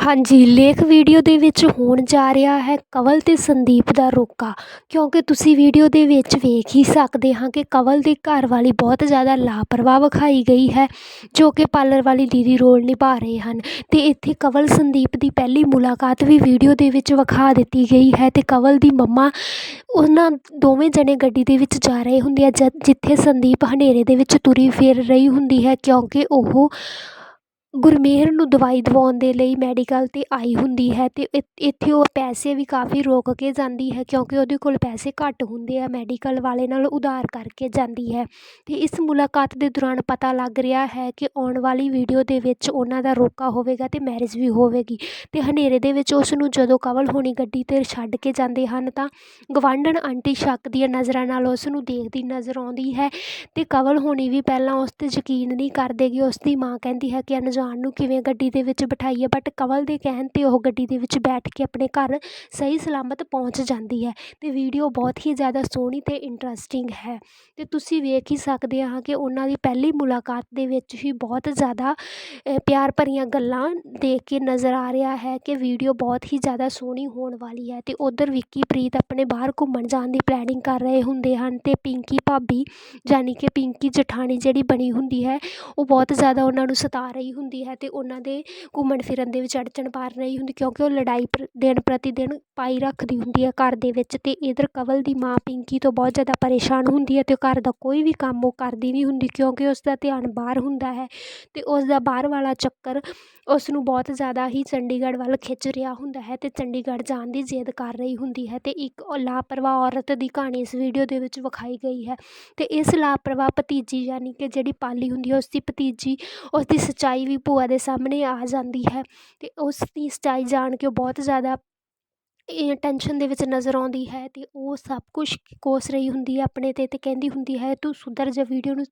ਹਾਂਜੀ, ਲੇਖ ਵੀਡੀਓ ਦੇ ਵਿੱਚ ਹੋਣ ਜਾ ਰਿਹਾ ਹੈ ਕਵਲ ਤੇ ਸੰਦੀਪ ਦਾ ਰੋਕਾ, ਕਿਉਂਕਿ ਤੁਸੀਂ ਵੀਡੀਓ ਦੇ ਵਿੱਚ ਵੇਖ ਹੀ ਸਕਦੇ ਹਾਂ ਕਿ ਕਵਲ ਦੀ ਘਰ ਵਾਲੀ ਬਹੁਤ ਜ਼ਿਆਦਾ ਲਾਪਰਵਾਹ ਵਿਖਾਈ ਗਈ ਹੈ, ਜੋ ਕਿ ਪਾਰਲਰ ਵਾਲੀ ਦੀਦੀ ਰੋਲ ਨਿਭਾ ਰਹੇ ਹਨ। ਤੇ ਇੱਥੇ ਕਵਲ ਸੰਦੀਪ ਦੀ ਪਹਿਲੀ ਮੁਲਾਕਾਤ ਵੀ ਵੀਡੀਓ ਦੇ ਵਿੱਚ ਵਿਖਾ ਦਿੱਤੀ ਗਈ ਹੈ ਤੇ ਕਵਲ ਦੀ ਮੰਮਾ ਉਹਨਾਂ ਦੋਵੇਂ ਜਣੇ ਗੱਡੀ ਦੇ ਵਿੱਚ ਜਾ ਰਹੇ ਹੁੰਦੇ ਆ ਜਦ ਜਿੱਥੇ ਸੰਦੀਪ ਹਨੇਰੇ ਦੇ ਵਿੱਚ ਤੁਰੀ ਫਿਰ ਰਹੀ ਹੁੰਦੀ ਹੈ, ਕਿਉਂਕਿ ਉਹ ਗੁਰਮੇਹਰ ਨੂੰ ਦਵਾਈ ਦਵਾਉਣ ਦੇ ਲਈ ਮੈਡੀਕਲ 'ਤੇ ਆਈ ਹੁੰਦੀ ਹੈ ਅਤੇ ਇ, ਇੱਥੇ ਉਹ ਪੈਸੇ ਵੀ ਕਾਫੀ ਰੋਕ ਕੇ ਜਾਂਦੀ ਹੈ ਕਿਉਂਕਿ ਉਹਦੇ ਕੋਲ ਪੈਸੇ ਘੱਟ ਹੁੰਦੇ ਆ ਮੈਡੀਕਲ ਵਾਲੇ ਨਾਲ ਉਧਾਰ ਕਰਕੇ ਜਾਂਦੀ ਹੈ। ਅਤੇ ਇਸ ਮੁਲਾਕਾਤ ਦੇ ਦੌਰਾਨ ਪਤਾ ਲੱਗ ਰਿਹਾ ਹੈ ਕਿ ਆਉਣ ਵਾਲੀ ਵੀਡੀਓ ਦੇ ਵਿੱਚ ਉਹਨਾਂ ਦਾ ਰੋਕਾ ਹੋਵੇਗਾ ਅਤੇ ਮੈਰਿਜ ਵੀ ਹੋਵੇਗੀ। ਅਤੇ ਹਨੇਰੇ ਦੇ ਵਿੱਚ ਉਸ ਨੂੰ ਜਦੋਂ ਕਵਲ ਹੋਣੀ ਗੱਡੀ 'ਤੇ ਛੱਡ ਕੇ ਜਾਂਦੇ ਹਨ ਤਾਂ ਗਵਾਂਢਣ ਆਂਟੀ ਸ਼ੱਕ ਦੀਆਂ ਨਜ਼ਰਾਂ ਨਾਲ ਉਸ ਨੂੰ ਦੇਖਦੀ ਨਜ਼ਰ ਆਉਂਦੀ ਹੈ ਅਤੇ ਕਵਲ ਹੋਣੀ ਵੀ ਪਹਿਲਾਂ ਉਸ 'ਤੇ ਯਕੀਨ ਨਹੀਂ ਕਰਦੇ ਗੇ ਉਸ ਦੀ ਮਾਂ ਕਹਿੰਦੀ ਹੈ ਕਿ ਅਣਜਾਣ ਨੂੰ ਕਿਵੇਂ ਗੱਡੀ ਦੇ ਵਿੱਚ ਬਿਠਾਈਏ ਬਟ ਕਵਲ ਦੇ ਕਹਿਣ 'ਤੇ ਉਹ ਗੱਡੀ ਦੇ ਵਿੱਚ ਬੈਠ ਕੇ ਆਪਣੇ ਘਰ ਸਹੀ ਸਲਾਮਤ ਪਹੁੰਚ ਜਾਂਦੀ ਹੈ ਅਤੇ ਵੀਡੀਓ ਬਹੁਤ ਹੀ ਜ਼ਿਆਦਾ ਸੋਹਣੀ ਅਤੇ ਇੰਟਰਸਟਿੰਗ ਹੈ। ਅਤੇ ਤੁਸੀਂ ਵੇਖ ਹੀ ਸਕਦੇ ਹਾਂ ਕਿ ਉਹਨਾਂ ਦੀ ਪਹਿਲੀ ਮੁਲਾਕਾਤ ਦੇ ਵਿੱਚ ਹੀ ਬਹੁਤ ਜ਼ਿਆਦਾ ਪਿਆਰ ਭਰੀਆਂ ਗੱਲਾਂ ਦੇਖ ਕੇ ਨਜ਼ਰ ਆ ਰਿਹਾ ਹੈ ਕਿ ਵੀਡੀਓ ਬਹੁਤ ਹੀ ਜ਼ਿਆਦਾ ਸੋਹਣੀ ਹੋਣ ਵਾਲੀ ਹੈ ਅਤੇ ਉੱਧਰ ਵਿੱਕੀ ਪ੍ਰੀਤ ਆਪਣੇ ਬਾਹਰ ਘੁੰਮਣ ਜਾਣ ਦੀ ਪਲੈਨਿੰਗ ਕਰ ਰਹੇ ਹੁੰਦੇ ਹਨ ਅਤੇ ਪਿੰਕੀ ਭਾਬੀ, ਯਾਨੀ ਕਿ ਪਿੰਕੀ ਜਠਾਣੀ ਜਿਹੜੀ ਬਣੀ ਹੁੰਦੀ ਹੈ, ਉਹ ਬਹੁਤ ਜ਼ਿਆਦਾ ਉਹਨਾਂ ਨੂੰ ਸਤਾ ਰਹੀ ਹੁੰਦੀ ਹੁੰਦੀ ਹੈ ਅਤੇ ਉਹਨਾਂ ਦੇ ਘੁੰਮਣ ਫਿਰਨ ਦੇ ਵਿੱਚ ਅੜਚਣ ਪਾ ਰਹੀ ਹੁੰਦੀ ਕਿਉਂਕਿ ਉਹ ਲੜਾਈ ਪ੍ਰ, ਦਿਨ ਪ੍ਰਤੀ ਦਿਨ ਪਾਈ ਰੱਖਦੀ ਹੁੰਦੀ ਹੈ ਘਰ ਦੇ ਵਿੱਚ ਅਤੇ ਇੱਧਰ ਕਵਲ ਦੀ ਮਾਂ ਪਿੰਕੀ ਤੋਂ ਬਹੁਤ ਜ਼ਿਆਦਾ ਪਰੇਸ਼ਾਨ ਹੁੰਦੀ ਹੈ ਅਤੇ ਘਰ ਦਾ ਕੋਈ ਵੀ ਕੰਮ ਉਹ ਕਰਦੀ ਨਹੀਂ ਹੁੰਦੀ ਕਿਉਂਕਿ ਉਸ ਦਾ ਧਿਆਨ ਬਾਹਰ ਹੁੰਦਾ ਹੈ ਅਤੇ ਉਸ ਦਾ ਬਾਹਰ ਵਾਲਾ ਚੱਕਰ ਉਸ ਨੂੰ ਬਹੁਤ ਜ਼ਿਆਦਾ ਹੀ ਚੰਡੀਗੜ੍ਹ ਵੱਲ ਖਿੱਚ ਰਿਹਾ ਹੁੰਦਾ ਹੈ ਅਤੇ ਚੰਡੀਗੜ੍ਹ ਜਾਣ ਦੀ ਜ਼ਿੱਦ ਕਰ ਰਹੀ ਹੁੰਦੀ ਹੈ ਅਤੇ ਇੱਕ ਉਹ ਲਾਪਰਵਾਹ ਔਰਤ ਦੀ ਕਹਾਣੀ ਇਸ ਵੀਡੀਓ ਦੇ ਵਿੱਚ ਵਿਖਾਈ ਗਈ ਹੈ ਅਤੇ ਇਸ ਲਾਪਰਵਾਹ ਭਤੀਜੀ ਯਾਨੀ ਕਿ ਜਿਹੜੀ ਪਾਲੀ ਹੁੰਦੀ ਹੈ ਉਸ ਦੀ ਭਤੀਜੀ, ਉਸ ਦੀ ਸੱਚਾਈ ਵੀ ਭੂਆ ਦੇ ਸਾਹਮਣੇ ਆ ਜਾਂਦੀ ਹੈ ਅਤੇ ਉਸ ਦੀ ਸੱਚਾਈ ਜਾਣ ਕੇ ਉਹ ਬਹੁਤ ਜ਼ਿਆਦਾ, ਇਹ ਟੈਨਸ਼ਨ ਦੇ ਵਿੱਚ ਨਜ਼ਰ ਆਉਂਦੀ ਹੈ ਅਤੇ ਉਹ ਸਭ ਕੁਛ ਕੋਸ ਰਹੀ ਹੁੰਦੀ ਹੈ ਆਪਣੇ 'ਤੇ ਅਤੇ ਕਹਿੰਦੀ ਹੁੰਦੀ ਹੈ, ਤੂੰ ਸੁਧਰ ਜਾ ਵੀਡੀਓ ਨੂੰ